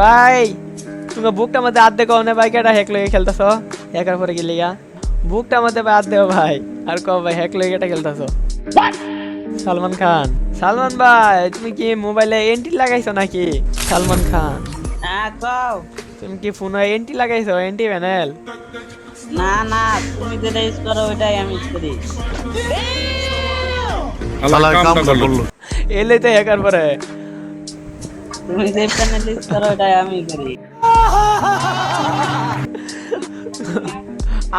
ভাই তুমি বুকটা মধ্যে হাত দেখো না ভাই কেটা হ্যাক লগে খেলতেছ? হ্যাকার পরে গেলি গা। বুকটা মধ্যে ভাই হাত দেও ভাই আর কও ভাই হ্যাক লগে কেটা খেলতেছ? সালমান খান। সালমান ভাই তুমি কি মোবাইলে এন্ট্রি লাগাইছো নাকি? সালমান খান। হ্যাঁ কও। তুমি কি ফোনে এন্ট্রি লাগাইছো এন্ট্রি প্যানেল? না না তুমি যেটা ইউজ করো ওইটাই আমি ইউজ করি। এলে তো হ্যাকার পরে। তুমি যে করো আমি করি।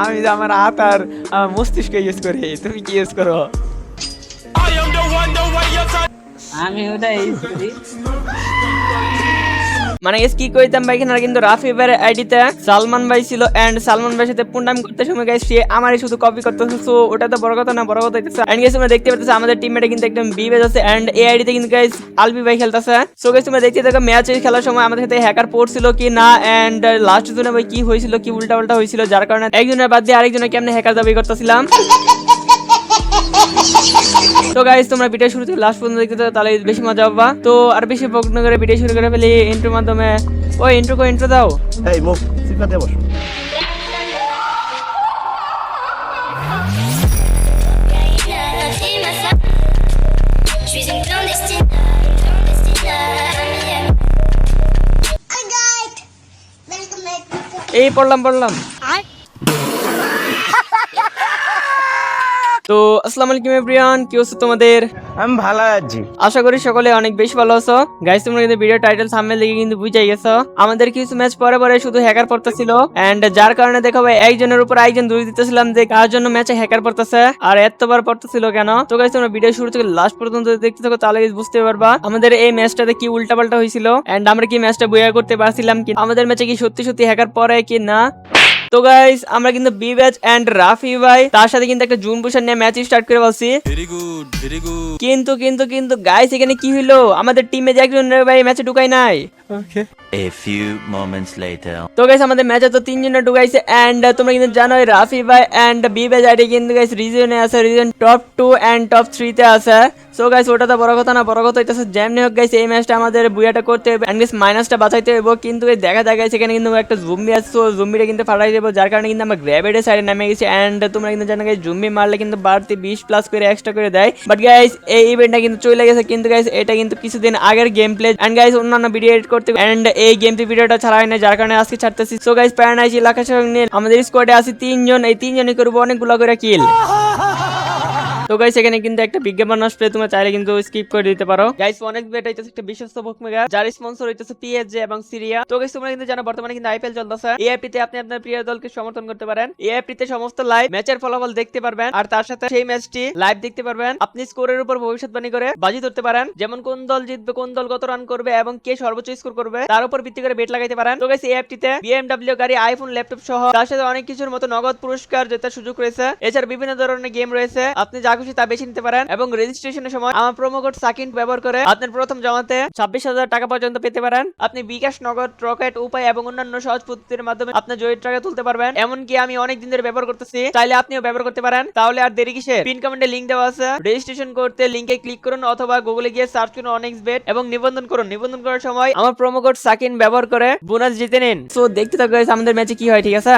আমি যে আমার হাত আর আমার মস্তিষ্ক ইউজ করি তুমি কি ইউজ করো? আমি ওটাই ইউজ করি। মানে এস কি কইতাম ভাই এখানে কিন্তু রাফি ভাইয়ের আইডিতে সালমান ভাই ছিল এন্ড সালমান ভাইয়ের সাথে পুন্ডাম করতে সময় গাইস সে আমারই শুধু কপি করতেছে। সো ওটা তো বড় কথা না, বড় কথা হইতেছে। এন্ড গাইস তোমরা দেখতে পাচ্ছ আমাদের টিমমেটে কিন্তু একদম বি বেজ আছে এন্ড এই আইডিতে কিন্তু গাইস আলবি ভাই খেলতেছে। সো গাইস তোমরা দেখতে থাকো ম্যাচ খেলার সময় আমাদের সাথে হ্যাকার পড়ছিল কি না এন্ড লাস্ট জনে ভাই কি হয়েছিল, কি উল্টা পাল্টা হয়েছিল, যার কারণে একজনের বাদ দিয়ে আরেকজনের কেমনে হ্যাকার দাবি করতেছিলাম। তো গাইস তোমরা ভিডিও শুরু থেকে লাস্ট পর্যন্ত দেখতে তাহলে বেশি মজা পাবা। তো আর বেশি বকন করে ভিডিও শুরু করে ফেলি ইন্ট্রোর মাধ্যমে। ওই ইন্ট্রো কো ইন্ট্রো দাও। এই মুখ সিফাতে বসো। Je suis une তো আসসালামু আলাইকুম এভরিওয়ান কি হচ্ছে তোমাদের? আমি ভালো আছি। আশা করি সকলে অনেক বেশি ভালো আছো। গাইস তোমরা কিন্তু ভিডিও টাইটেল সামনে দেখে কিন্তু বুঝাই গেছো। আমাদের কিছু ম্যাচ পরে পরে শুধু হ্যাকার পড়তেছিল। এন্ড যার কারণে দেখো ভাই একজনের উপর একজন দূরে দিতেছিলাম যে কার জন্য ম্যাচে হ্যাকার পড়তেছে। আর এতবার পড়তেছিল কেন? তো গাইস তোমরা ভিডিও শুরু থেকে লাস্ট পর্যন্ত দেখতে থাকো তাহলে বুঝতে পারবা আমাদের এই ম্যাচটাতে কি উল্টাপাল্টা হয়েছিল। এন্ড আমরা কি ম্যাচটা বইয়া করতে পারছিলাম কি? আমাদের ম্যাচে কি সত্যি সত্যি হ্যাকার পড়ে কি না? তো গাইস আমরা কিন্তু বি ব্যাচ এন্ড রাফি ভাই তার সাথে কিন্তু একটা জুন পুষার নিয়ে ম্যাচ স্টার্ট করে বলছি ভেরি গুড ভেরি গুড কিন্তু কিন্তু কিন্তু গাইস এখানে কি হলো আমাদের টিমে যে একজন ভাই ম্যাচে ঢুকাই নাই। A few moments later. তো গাইস আমাদের ম্যাচে তো তিনজনে ঢুকাইছে এন্ড তোমরা কিন্তু জানো রাফি ভাই এন্ড বি ভাই আইডি কিন্তু গাইস রিজনে আছে reason top two and top থ্রিতে আছে। সো গাইস ওটা তো বড় কথা না বড় কথা হইতেছে যেমনি হোক গাইস এই ম্যাচটা আমাদের বুয়াটা করতে হবে এন্ড গাইস মাইনাসটা বাঁচাইতে হবে কিন্তু এই দেখা যায় গাইস এখানে কিন্তু একটা জুম্বি আছে তো জুম্বিটা কিন্তু ফাটাই দেবো যার কারণে কিন্তু আমরা গ্র্যাভিটের সাইডে নেমে গেছি এন্ড তোমরা কিন্তু জানো গাইস জুম্বি মারলে কিন্তু বাড়তি বিশ প্লাস করে এক্সট্রা করে দেয়। বাট গাইস এই ইভেন্টটা কিন্তু চলে গেছে কিন্তু গাইস এটা কিন্তু কিছুদিন আগের গেম প্লে এন্ড গাইস অন্যান্য ভিডিও এডিট করতে এন্ড এই গেম প্লে ভিডিওটা ছাড়া হয় না যার কারণে আজকে ছাড়তেছি। সো গাইস প্যারানাইজ এলাকা সঙ্গে আমাদের স্কোয়াডে আছে তিনজন। এই তিনজনই করব অনেকগুলো করে কিল তো গাইস এখানে কিন্তু একটা বিজ্ঞাপন আসবে, তোমরা চাইলে কিন্তু স্কিপ করে দিতে পারো। গাইস অনেক বেট হইতেছে একটা বিশ্বস্ত বুক মেগা যার স্পন্সর হইতেছে পিএসজে এবং সিরিয়া তো গাইস তোমরা কিন্তু জানো, বর্তমানে কিন্তু আইপিএল চলতেছে। এই অ্যাপটিতে আপনি আপনার প্রিয় দলকে সমর্থন করতে পারেন। এই অ্যাপটিতে সমস্ত লাইভ ম্যাচের ফলাফল দেখতে পারবেন। আর তার সাথে সেই ম্যাচটি লাইভ দেখতে পারবেন। আপনি স্কোরের উপর ভবিষ্যৎবাণী করে বাজি ধরতে পারেন। যেমন কোন দল জিতবে, কোন দল কত রান করবে এবং কে সর্বোচ্চ স্কোর করবে, তার উপর ভিত্তি করে বেট লাগাইতে পারেন। তো গাইস এই অ্যাপটিতে বিএমডব্লিউ গাড়ি আইফোন ল্যাপটপ সহ তার সাথে অনেক কিছুর মতো নগদ পুরস্কার জেতার সুযোগ রয়েছে। এছাড়া বিভিন্ন ধরনের গেম রয়েছে। আপনি যা খুশি তা বেছে নিতে পারেন। এবং রেজিস্ট্রেশনের সময় আমার প্রোমো কোড সাকিন ব্যবহার করে আপনার প্রথম জমাতে ছাব্বিশ হাজার টাকা পর্যন্ত পেতে পারেন। আপনি বিকাশ নগদ রকেট উপায় এবং অন্যান্য সহজ পদ্ধতির মাধ্যমে আপনার জয়ের টাকা তুলতে পারবেন। এমনকি আমি অনেক দিন ধরে ব্যবহার করতেছি চাইলে আপনিও ব্যবহার করতে পারেন। তাহলে আর দেরি কিসে পিন কমেন্টে লিংক দেওয়া আছে। রেজিস্ট্রেশন করতে লিংকে ক্লিক করুন অথবা গুগলে গিয়ে সার্চ করুন অনেক বেট এবং নিবন্ধন করুন। নিবন্ধন করার সময় আমার প্রোমো কোড সাকিন ব্যবহার করে বোনাস জিতে নিন। সো দেখতে থাকো guys, আমাদের ম্যাচে কি হয় ঠিক আছে?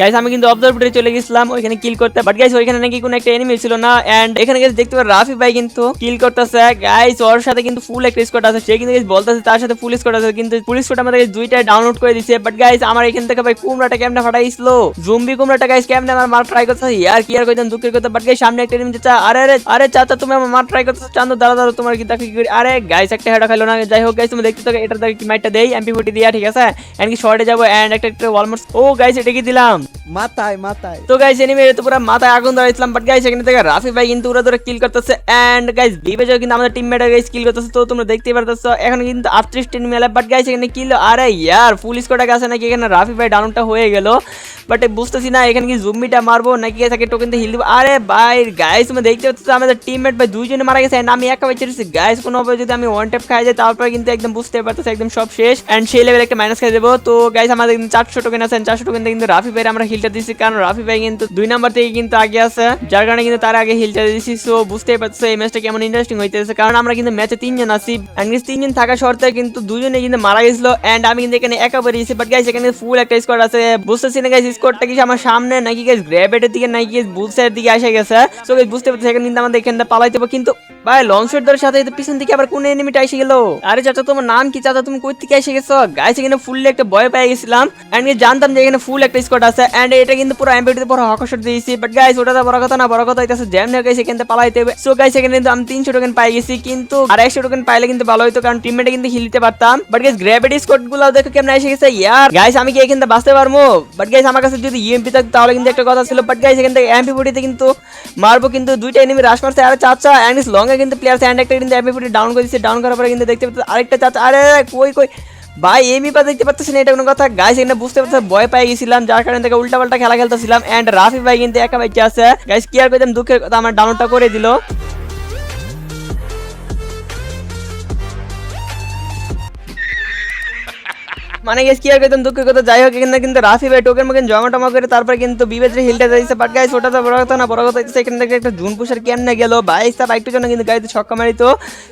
গাইস আমি কিন্তু অবজারভেটরি চলে গেছিলাম ওইখানে কিল করতে। বাট গাইস ওইখানে নাকি কোনো একটা এনিমি ছিল না। এন্ড এখানে গাইস দেখতে পারো রাফি ভাই কিন্তু কিল করতেছে। গাইস ওর সাথে কিন্তু ফুল একটা স্কোয়াড আছে। সে কিন্তু বলতেছে তার সাথে ফুল স্কোয়াড আছে কিন্তু ফুল স্কোয়াড আমাদের দুইটা ডাউনলোড করে দিছে বাট গাইস আমার এখান থেকে ভাই কুমড়াটা কেমনে ফাটাইছিল? জম্বি কুমড়াটা গাইস কেমনে আমার মার ট্রাই করতেছে? ইয়ার কি আর কইতাম দুঃখের কথা। বাট গাইস সামনে একটা এনিমি চা আরে আরে আরে চাচা তুমি আমার মার ট্রাই করতেছো? চান্দু দাঁড়া দাঁড়া তোমার কি দেখি আরে গাইস একটা হেডা খাইলো না। যাই হোক গাইস তুমি দেখতে থাকো এটা দেখি কি মাইটটা দেই? এমপি ফুটি দিয়া ঠিক আছে? এন্ড কি শর্টে যাব এন্ড একটা একটা ওয়ালমার্স ও গাইস এটা কি দিলাম? মাথায় মাথায়। তো গাইস এনিমে তো পুরো মাথায় আগুন ধরাইছিলাম। বাট গাইস এখানে থেকে রাফি ভাই কিন্তু ওরা ধরে কিল করতেছে এন্ড গাইস বিবেজও কিন্তু আমাদের টিমমেট গাইস কিল করতেছে, তো তোমরা দেখতেই পারতেছো, এখন কিন্তু 38 টিম মেলা বাট গাইস এখানে কিল আরে ইয়ার ফুল স্কোয়াড আছে নাকি, এখানে রাফি ভাই ডাউনটা হয়ে গেল বাট বুঝতেছি না, এখানে কি জুম্মিটা মারবো নাকি তাকে টোকেন হিল দিব, আরে ভাই গাইস তুমি দেখতে পাচ্ছ আমাদের টিমমেট ভাই দুইজনে মারা গেছে, and আমি একা বেঁচে রয়েছি গাইস কোনো ভাবে যদি আমি ওয়ান ট্যাপ খাই যাই তারপরে কিন্তু একদম বুঝতে পারতেছি, একদম সব শেষ এন্ড সেই লেভেল একটা মাইনাস খাই দেবো তো গাইস আমাদের কিন্তু চারশো টোকেন আছে চারশো টোকেন কিন্তু রাফি ভাই আমরা হিলটা দিচ্ছি কারণ রাফি ভাই কিন্তু দুই নাম্বার থেকে কিন্তু আগে আছে, যার কারণে কিন্তু তার আগে আগে হিলটা দিয়েছি সো বুঝতেই পারছ, এই ম্যাচটা কেমন ইন্টারেস্টিং হইতেছে। কারণ আমরা কিন্তু ম্যাচে তিনজন আছি। অ্যাংলিশ তিনজন থাকা শর্তে কিন্তু দুজনে কিন্তু মারা গেছিল অ্যান্ড আমি কিন্তু এখানে একা বেরিয়েছি বাট গাইস এখানে ফুল একটা স্কোয়াড আছে। বুঝতেছি না গাইস স্কোয়াডটা কি আমার সামনে নাকি গাইস গ্র্যাবেটের দিকে, নাকি গাইস বুলসের দিকে আসে গেছে? সো গাইস বুঝতে পারছি এখানে কিন্তু আমাদের এখানে পালাইতে হবে। কিন্তু ভাই লং শট ধরে সাথে পিছন দিকে আবার কোন এনিমিটা এসে গেল? আরে চাচা, তোমার নাম কি চাচা? তুমি কই থেকে এসে গেছো? গাইস এখানে ফুললি একটা ভয় পেয়ে গেছিলাম। এন্ড জানতাম যে এখানে ফুল একটা স্কোয়াড আছে। এন্ড এটা কিন্তু পুরো এমপিটিতে পুরো হকশট দিয়েছি। বাট গাইস ওটা তো বড় কথা না, বড় কথা হইতাছে জ্যাম হয়ে গেছে থেকে পালাইতে হবে। সো গাইস এখানে কিন্তু আমি তিনশো টোকেন পাই গেছি, কিন্তু আর একশো টোকেন পাইলে কিন্তু ভালো হইতো, কারণ টিমমেটে কিন্তু হিলতে পারতাম। বাট গাইস গ্র্যাভিটি স্কোয়াডগুলো দেখো কেমন এসে গেছে? ইয়ার গাইস আমি কি এখান থেকে বাঁচতে পারব? বাট গাইস আমার কাছে যদি ইএমপি থাকতো, তাহলে কিন্তু একটা কথা ছিল। বাট গাইস এখান থেকে এমপি ফুটিতে কিন্তু মারবো, কিন্তু দুইটা এনিমি রাশ মারছে। আরে চাচা এন্ড লং এ কিন্তু প্লেয়ার হ্যান্ড একটা কিন্তু এমপি ফুটি ডাউন করে দিচ্ছে ডাউন করার পরে কিন্তু দেখতে পাচ্ছি আরেকটা চাচা আরে, কই কই? ভাই এমি পা দেখতে পাচ্ছেন এটা কোনো কথা। গাইস এখানে বুঝতে পারছে ভয় পেয়ে গেছিলাম, যার কারণে থেকে উল্টা পাল্টা খেলা খেলতেছিলাম। এন্ড রাফি ভাই কিন্তু একা বাইচে আছে। গাইস কি আর কইতাম, দুঃখের কথা, আমার ডাউনটা করে দিল। মানে গেস কি আর কইতাম, দুঃখের কথা, যাই হোক, এখানে কিন্তু রাফি ভাই টোকেন মোকেন জমা টমা করে তারপর কিন্তু বিবেচের হিলটা দিয়েছে বাট গাইস ওটা তো বড় কথা না, বড় কথা হচ্ছে এখানে একটা জুন পুষার কেমনে গেল? বাইশ তার একটু জন্য কিন্তু গাইতে ছক্কা মারিতো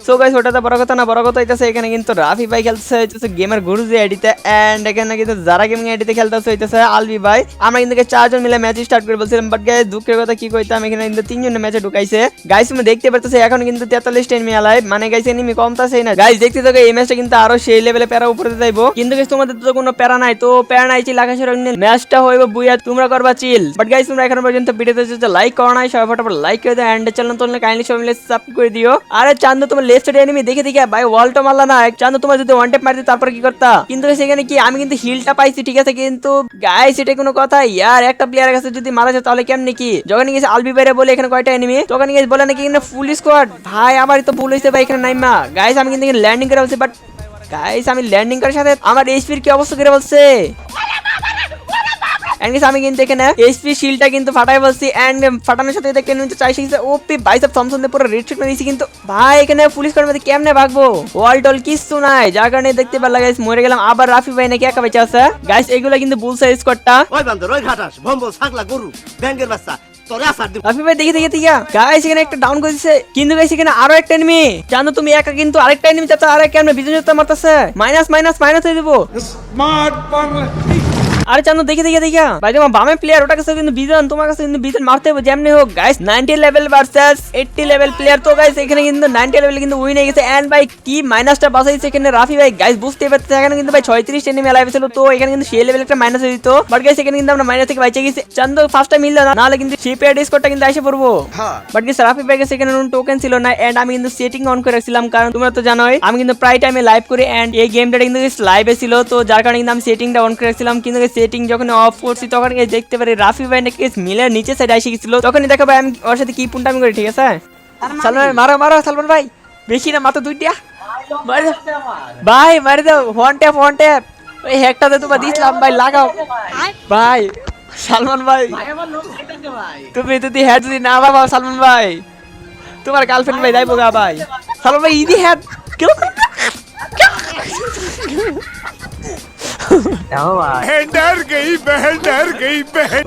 সো গাইস ওটা তো বড় কথা না, বড় কথা হইতেছে, এখানে কিন্তু রাফি ভাই খেলতেছে, হইতেছে গেমের গুরুজি আইডিতে এন্ড এখানে কিন্তু যারা গেমিং আইডিতে খেলতেছে, হইতেছে আলবি ভাই। আমরা কিন্তু চারজন মিলে ম্যাচ স্টার্ট করে বলছিলাম বাট গাইস দুঃখের কথা কি কইতাম, এখানে কিন্তু তিনজন ম্যাচে ঢুকাইছে। গাইস তুমি দেখতে পারতেছে, এখন কিন্তু তেতাল্লিশ এনিমি আলাই মানে গাইস এনিমি কমতাছেই না। গাইস দেখতে থাকো, এই ম্যাচটা কিন্তু আরও সেই লেভেলে প্যারা উপরে যাইবো। কিন্তু গাইস তোমাদের তো কোনো প্যারা নাই, তো প্যারা নাই চিল, আকাশের অগ্নি ম্যাচটা হইব বুইয়া, তোমরা করবা চিল। বাট গাইস তোমরা এখন পর্যন্ত ভিডিওতে যদি লাইক করো নাই, সবাই ফটাফট লাইক করে দাও এন্ড চ্যানেল তোমরা কাইন্ডলি সবাই মিলে সাবস্ক্রাইব করে দিও। আরে চান্দু, তোমার লেফট এনিমি দেখে দেখে, ভাই ওয়ালটা মারলা না। চান্দু, তোমার যদি ওয়ান টেপ মারতে, তারপর কি করতা? কিন্তু এখানে কি, আমি কিন্তু হিলটা পাইছি, ঠিক আছে? কিন্তু গাইস এটা কোনো কথা, ইয়ার, একটা প্লেয়ারের কাছে যদি মারা যায়, তাহলে কেমনে কি? যখন গেছে আলবি বাইরে বলে এখানে কয়টা এনিমি তখন গেছে বলে নাকি এখানে ফুল স্কোয়াড ভাই, আমারই তো ভুল হয়েছে ভাই, এখানে নাইমা। গাইস আমি কিন্তু ল্যান্ডিং করে বলছি বাট গাইস আমি ল্যান্ডিং করার সাথে আমার এইচপির কি অবস্থা করে বলছে? আমি কিন্তু এখানে এইচপি শিলটা কিন্তু ফাটাই বলছি। এন্ড ফাটানোর সাথে দেখে নিতে চাইছি যে ওপি বাইসেপ থমসন দিয়ে পুরো রেড শিট মেরেছি কিন্তু ভাই, এখানে পুলিশ কর্মী কেমনে ভাগবো? ওয়াল টল কিছু নাই। যার কারণে দেখতে পারলা গাইস মরে গেলাম। আবার রাফি ভাই নাকি একা বেঁচে আছে। গাইস এগুলো কিন্তু বুল স্কোয়াডটা ওই বান্দর, ওই ঘাটাস, ভম্বল ছাগলা গরু, ব্যাঙ্গের বাচ্চা। রাফি ভাই দেখে দেখে দেখে। গাইস এখানে একটা ডাউন করে কিন্তু গাইস এখানে আরও একটা এনিমি জানো তুমি একা কিন্তু আরেকটা এনিমি চাচা আরে কেন বিজন মারতাছে। মাইনাস মাইনাস মাইনাস হয়ে দেবো আরে চান্দু দেখে দেখে দেখে। ভাই তোমার বামে প্লেয়ার ওটা কাছে কিন্তু বিজন তোমার কাছে কিন্তু বিজন মারতে হবে যেমনি হোক। Guys 90 level versus 80 level player তো গাইস এখানে কিন্তু 90 লেভেল কিন্তু উইন হয়ে গেছে। এন্ড ভাই কি মাইনাসটা বাঁচাইছে এখানে রাফি ভাই। গাইস বুঝতে পারছে এখানে কিন্তু ভাই 36 এনিমি লাইভ ছিল। তো এখানে কিন্তু সেই লেভেল একটা মাইনাস হয়ে দিত বাট গাইস এখানে কিন্তু আমরা মাইনাস থেকে বাইচে গেছি। চান্দু ফার্স্ট টাইম মিললো না। নাহলে কিন্তু শিপের স্কোরটা কিন্তু এসে পড়ব। বাট গাইস রাফি ভাই কাছে এখানে টোকেন ছিল না। এন্ড আমি কিন্তু সেটিং অন করে রাখছিলাম। কারণ তোমরা তো জানোই আমি কিন্তু প্রায় টাইমে লাইভ করি। এন্ড এই গেমটা কিন্তু লাইভে ছিল। তো যার কারণে কিন্তু আমি সেটিংটা অন করে রাখছিলাম। কিন্তু সেটিং যখন অফ করছি তখন guys দেখতে পারি রাফি ভাই নাকি মিলে নিচে সাইড এসে গেছিল। তখনই দেখা ভাই আমি ওর সাথে কি পুনটামি করি ঠিক আছে? সালমান ভাই, মারো মারো সালমান ভাই। বেশি না মাত্র দুইটা। মারি দাও। ভাই মারি দাও ওয়ান ট্যাপ ওয়ান ট্যাপ ওই হ্যাকটাতে তোমার দিছিলাম ভাই লাগাও। ভাই। সালমান ভাই। তুমি যদি হ্যাট যদি না বাবা সালমান ভাই। তোমার গার্লফ্রেন্ড ভাই যাইবো গা ভাই। সালমান ভাই ইদি হ্যাট কেউ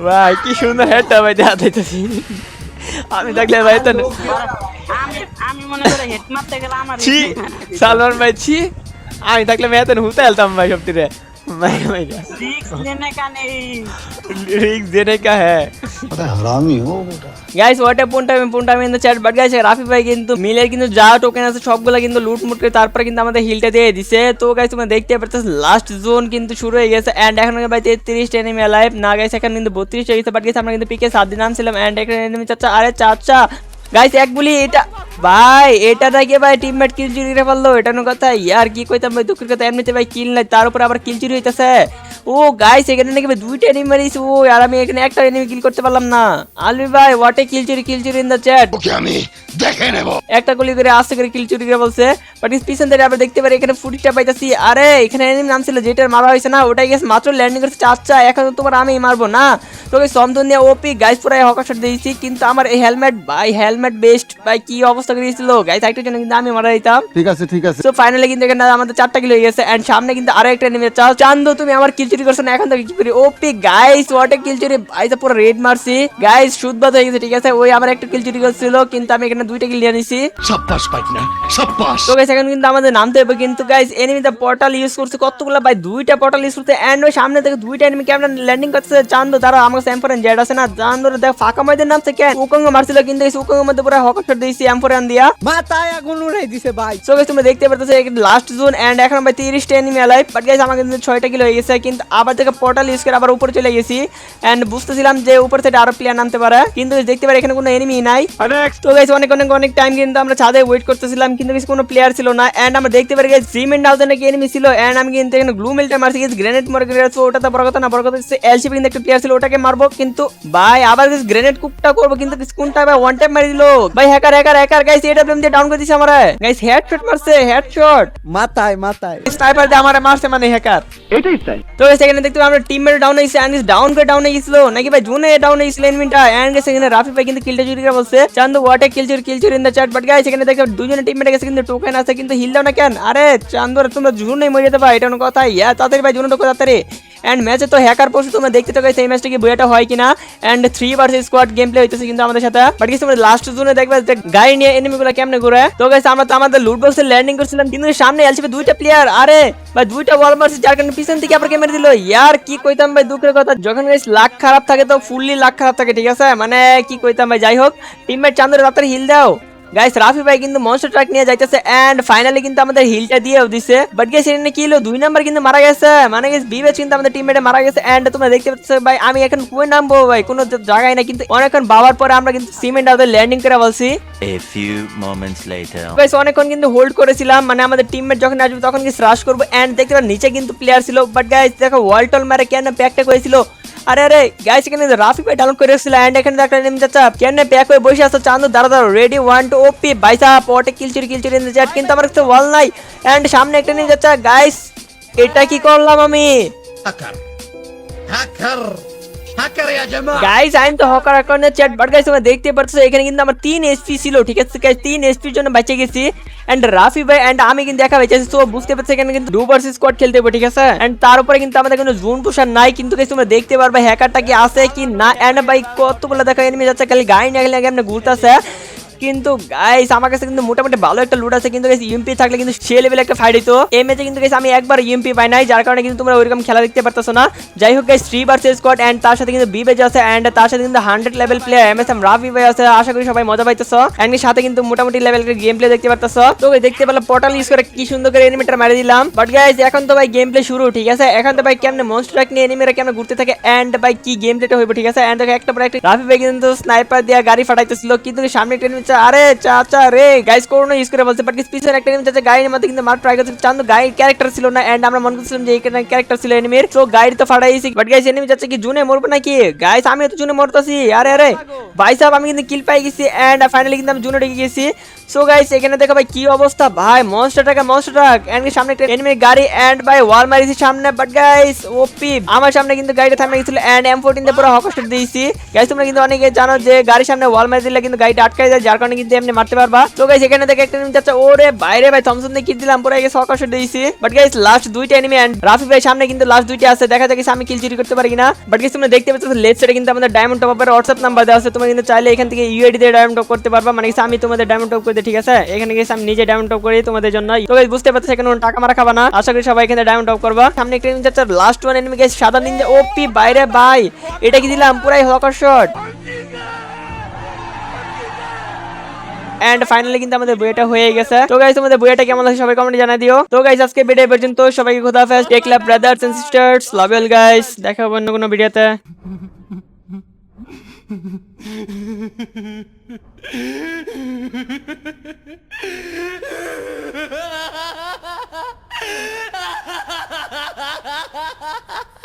ভাই। কি সুন্দর হ্যাটটা ভাই দেখা দিতেছি আমি দেখলে ভাই তো আমি আমি মনে করে হেড মারতে গেলে আমার ছি সালমান ভাই ছি। আমি থাকলে মেয়ে তো হুতে হেলতাম ভাই সব তীরে ভাই ভাই রিক্স लेने का नहीं रिक्स देने का है গাইস হোয়াটে পুনটা আমি পুনটা আমি চ্যাট বাট গাইস রাফি ভাই কিন্তু মিলের কিন্তু যা টোকেন আছে সবগুলা কিন্তু লুট মুট করে তারপরে কিন্তু আমাদের হিলটা দিয়ে দিছে তো গাইস তোমরা দেখতে পাচ্ছ লাস্ট জোন কিন্তু শুরু হয়ে গেছে এন্ড এখন ভাই তেত্রিশ এনিমি লাইভ না গাইস এখন কিন্তু বত্রিশ হয়ে গেছে বাট গাইস আমরা কিন্তু পিকে সাত দিন নামছিলাম এন্ড এখন এনিমি চাচা আরে চাচা গাইস এক বলি এটা ভাই এটা নাকি ভাই টিমমেট কিল চুরি করে ফেলল এটা নো কথা। ইয়ার কি কইতাম ভাই দুঃখের কথা এমনিতে ভাই কিল নাই তার উপর আবার কিল চুরি হইতাছে। ও গাইস এখানে নাকি ভাই দুইটা এনিমি মারিস ও আর আমি এখানে একটা এনিমি কিল করতে পারলাম না। আলবি ভাই হোয়াটে কিল চুরি কিল চুরি ইন দ্য চ্যাট ওকে আমি দেখে নেব। একটা গুলি করে আস্তে করে কিল চুরি করে বলছে বাট ইস পিছন থেকে আবার দেখতে পারি এখানে ফুটিটা পাইতাছি। আরে এখানে এনিমি নাম ছিল যেটার মারা হয়েছে না ওটাই গেছে মাত্র ল্যান্ডিং করেছে চাচ্চা এখন তো তোমার আমি মারবো না? তোকে সমদন দিয়ে ওপি গাইস পুরাই হকার শট দিয়েছি কিন্তু আমার এই হেলমেট ভাই হেলমেট বেস্ট ভাই কি অবস্থা করে দিয়েছিল? গাইস একটা জন্য কিন্তু আমি মারা দিতাম ঠিক আছে ঠিক আছে। তো ফাইনালি কিন্তু এখানে আমাদের চারটা কিল হয়ে গেছে এন্ড সামনে কিন্তু আরও একটা নেমে চাও চান্দু তুমি আমার কিল চুরি করছ না এখন থেকে কি করি। ওপি গাইস হোয়াট কিল চুরি। আইসা পুরো রেড মারছি। গাইস সুদবাদ হয়ে গেছে ঠিক আছে? ওই আমার একটা কিল চুরি করছিল কিন্তু আমি এখানে দুইটা কিল নিয়ে নিছি। সাব্বাস পাইকনা সাব্বাস। তো গাইস এখন কিন্তু আমাদের নামতে হবে কিন্তু guys enemy the portal use করছে কতগুলো? ভাই দুইটা পোর্টাল ইউজ করতে এন্ড ওই সামনে থেকে দুইটা এনিমি কেমন ল্যান্ডিং করতেছে। চান্দু তারা আমাকে স্যাম্পরেন জেড আছে না। চান্দু দেখ ফাঁকা মধ্যে নামছে কেন উকঙ্গ মারছিল কিন্তু এই উকঙ্গের মধ্যে পুরো হক শট দিয়েছি এম্পোরান দিয়া। মাথায় আগুন উড়াই দিছে ভাই। সো গাইস তোমরা দেখতে পারতেছো লাস্ট জোন এন্ড এখন ভাই 30 টা এনিমি অ্যালাইভ বাট গাইস আমার কিন্তু 6টা কিলো হয়ে গেছে কিন্তু আবার থেকে পোর্টাল ইউজ করে আবার উপরে চলে গেছি এন্ড বুঝতেছিলাম যে উপর থেকে আরও প্লেয়ার নামতে পারে কিন্তু দেখতে পারি এখানে কোনো এনিমি নাই। তো গাইস অনেক অনেক অনেক টাইম কিন্তু আমরা ছাদে ওয়েট করতেছিলাম কিন্তু কোনো প্লেয়ার ছিল না এন্ড আমরা দেখতে পারি গাইস মিনিট হাউসে নাকি এনিমি ছিল এন্ড আমি কিন্তু এখানে গ্লু মিলটা মারছি গেছি গ্রেনেড মারে গেছে ওটা তো বড় কথা না বড় কথা এলসিপি কিন্তু একটা প্লেয়ার ছিল ওটাকে মারবো কিন্তু ভাই আবার গাইস গ্রেনেড কুকটা করব কিন্তু কোনটা ভাই ওয়ান টাইম মারি দিল? ভাই হ্যাকার হ্যাকার হ্যাকার গাইস এটা দিয়ে ডাউন করে দিছে আমারে। গাইস হেডশট মারছে হেডশট মাথায় মাথায়। স্নাইপার দিয়ে আমারে মারছে মানে হ্যাকার এটাই তাই। তো সেখানে দেখতে পাই আমরা টিমমেট ডাউন হয়েছে এন্ড ডাউন করে ডাউন গেছিল। নাকি ভাই জুনে ডাউন হয়েছিল এনমিনটা এন্ড সেখানে রাফি ভাই কিন্তু কিলটা চুরি করে বলছে। চান্দু ওয়াটে কিল চুরি কিল চুরি in the chat but guys সেখানে দেখো দুজনে টিমমেট গেছে কিন্তু টোকেন আছে কিন্তু হিল দাও না কেন? আরে চান্দু তোমরা জুনে মরে যেতে ভাই এটা কোনো কথা। ইয়া তাড়াতাড়ি ভাই জুনে ঢোকো তাড়াতাড়ি এন্ড ম্যাচে তো হ্যাকার পরশু তোমরা দেখতে তো গাইস এই ম্যাচটা কি বইটা হয় কিনা? And three versus squad game play হইতেছে কিন্তু আমাদের সাথে। বাট গাইস তোমরা লাস্ট জোনে দেখবে যে গাড়ি নিয়ে এনিমি গুলো কেমনে ঘুরে? তো গাইস আমরা তো আমাদের লুট বক্সে ল্যান্ডিং করছিলাম, কিন্তু সামনে এলসিপি দুইটা প্লেয়ার আরে! ভাই, দুইটা ওয়াল মারছে, যার কারণে পিছন থেকে আবার মেরে দিল। ইয়ার, কি কইতাম ভাই, দুঃখের কথা। যখন গাইস লাখ খারাপ থাকে তো ফুললি লাখ খারাপ থাকে, ঠিক আছে? মানে কি কইতাম ভাই, যাই হোক টিমমেট চান্দরে রাতের হিল দাও। গাইস রাফি ভাই কিন্তু মনস্টার ট্রাক নিয়ে যাইতেছে এন্ড ফাইনালি কিন্তু আমাদের হিলটা দিয়েও দিছে। বাট গাইস এখানে কি হলো? দুই নাম্বার কিন্তু মারা গেছে। মানে গাইস বিবেচ কিন্তু আমাদের টিমমেটে মারা গেছে এন্ড তোমরা দেখতে পাচ্ছ ভাই আমি এখন কই নামবো ভাই? কোনো জায়গায় না কিন্তু অনেকক্ষণ বাবার পরে আমরা কিন্তু সিমেন্ট আমাদের ল্যান্ডিং করে বলছি। A few moments later. Guys অনেকক্ষণ কিন্তু হোল্ড করেছিলাম। মানে আমাদের টিমমেট যখন আসবে তখন কি রাশ করব এন্ড দেখতে পার নিচে কিন্তু প্লেয়ার ছিল। বাট গাইস দেখো ওয়াল টল মারে কেন প্যাকটা করেছিল? আরে আরে গাইস এখানে রাফি ভাই ডাউনলোড করে এসেছিল এন্ড এখানে একটা নেম যাচ্ছে। কেন প্যাক হয়ে বসে আসতো চান্দু দাঁড়া দাঁড়া রেডি ওয়ান টু ওপি বাইসা পটে কিলচুরি কিলচুরি ইন চ্যাট কিন্তু আমার কাছে ওয়াল নাই। এন্ড সামনে একটা নেম যাচ্ছে। গাইস এটা কি করলাম আমি? হ্যাকার হ্যাকার গাইস আমি তো হকার অ্যাকাউন্টে চ্যাট বাট গাইস তোমরা দেখতে পাচ্ছ এখানে কিন্তু আমার তিন এসপি ছিল, ঠিক আছে? গাইস তিন এসপির জন্য বেঁচে গেছি। এন্ড রাফি ভাই এন্ড আমি কিন্তু দেখা বেঁচে তো বুঝতে পারছি, এখানে কিন্তু ডু ভার্সেস স্কোয়াড খেলতে হবে, ঠিক আছে? এন্ড তার উপরে কিন্তু আমাদের কোনো জুন পুষার নাই, কিন্তু গাইস তোমরা দেখতে পারবে, হ্যাকারটা কি আছে কি না? এন্ড ভাই, কতগুলো দেখা এনিমি যাচ্ছে, খালি গাড়ি গেলে এমনি ঘুরতেছে। কিন্তু গাইস আমার কাছে কিন্তু মোটামুটি ভালো একটা লুট আছে। কিন্তু গাইস ইউএমপি থাকলে কিন্তু সে লেভেল একটা ফাইট হইতো। এই ম্যাচে কিন্তু গাইস আমি একবার ইউএমপি পাই নাই, যার কারণে কিন্তু তোমরা ওইরকম খেলা দেখতে পারতেছো না। যাই হোক guys three versus squad and তার সাথে কিন্তু বি বিবেজ আছে এন্ড তার সাথে কিন্তু hundred level player MSM Rafi ভাই আছে। আশা করি সবাই মজা পাইতেছো। এন্ড সাথে কিন্তু মোটামুটি লেভেল গেম প্লে দেখতে পারতেছো। তো দেখতে পেলাম পোর্টাল ইউজ করে কি সুন্দর করে এনিমিটার মেরে দিলাম। বাট গাইস এখন তো ভাই গেম প্লে শুরু, ঠিক আছে? এখন তো ভাই কেমনে মনস্টার নিয়ে এনিমিরা কেমনে ঘুরতে থাকে? এন্ড ভাই কি গেম প্লেটা হইব, ঠিক আছে? এন্ড একটা পর একটা রাফি ভাই কিন্তু স্নাইপার দিয়ে গাড়ি ফাটাইতেছিল। কিন্তু সামনে একটা এনিমি আরে চাচা রে গাইস করোনা ইউজ করে বলছে বাট পিছনে একটা এনিমি চাচা গাড়ির মধ্যে কিন্তু মার ট্রাই করছে চান্দু গাড়ি ক্যারেক্টার ছিল না এন্ড আমরা মনে করছিলাম যে এখানে ক্যারেক্টার ছিল এনিমির তো গাড়ি তো ফাটাইছি বাট গাইস এনিমি চাচা কি জুনে মরবে নাকি গাইস আমি তো জুনে মরতাছি আরে আরে ভাই সাহেব আমি কিন্তু কিল পাই গেছি এন্ড ফাইনালি কিন্তু আমি জুনে ঢেকে গেছি সো গাইস এখানে দেখো ভাই, কি অবস্থা? ভাই monster truck monster truck and সামনে একটা এনিমি গাড়ি এন্ড ভাই ওয়াল মারিছি সামনে। বাট গাইস ওপি আমার সামনে কিন্তু গাড়িটা থামে গেছিল এন্ড এম তে পুরো হকস্টার দিয়েছি। গাইস তোমরা কিন্তু অনেকে জানো যে গাড়ির সামনে ওয়াল মারি দিলে কিন্তু গাড়িটা আটকাই যায়, যার কারণে কিন্তু এমনি মারতে পারবা। তো গাইস এখানে দেখে একটা এনিমি যাচ্ছে। ওরে বাইরে ভাই থমসন দিয়ে কিল দিলাম? পুরো গেছে হকস্টার দিয়েছি। বাট গাইস লাস্ট দুইটা এনিমি এন্ড রাফি ভাই, সামনে কিন্তু লাস্ট দুইটা আছে। দেখা যাক আমি কিল চুরি করতে পারি কিনা। বাট গাইস তোমরা দেখতে পাচ্ছ লেফট সাইডে কিন্তু আমাদের ডায়মন্ড টপ হোয়াটসঅ্যাপ নাম্বার দেওয়া আছে। তোমরা কিন্তু চাইলে এখান থেকে ইউআইডি দিয়ে ডায়মন্ড টপ করতে পারবা। মানে আমি তোমাদের ডায়মন্ড টপ করে ঠিক আছে? এখানে গেছি আমি নিজে ডায়মন্ড টপ করি তোমাদের জন্য। তো guys, বুঝতে পারছ এখানে টাকা মারা খাবা না? আশা করি সবাই এখানে ডায়মন্ড টপ করবা। সামনে একটা নিনজা লাস্ট ওয়ান এনিমি গেছে সাদা নিনজা ওপি বাইরে ভাই। এটা কি দিলাম? পুরাই হকার শট এন্ড ফাইনালি কিন্তু আমাদের বইটা হয়ে গেছে। তো গাইস তোমাদের বইটা কেমন লাগছে সবাই কমেন্টে জানাই দিও। তো গাইস আজকে ভিডিও পর্যন্ত। সবাইকে খোদা হাফেজ। Take love brothers and sisters love you guys দেখা হবে অন্য কোনো ভিডিওতে アハハハハハ!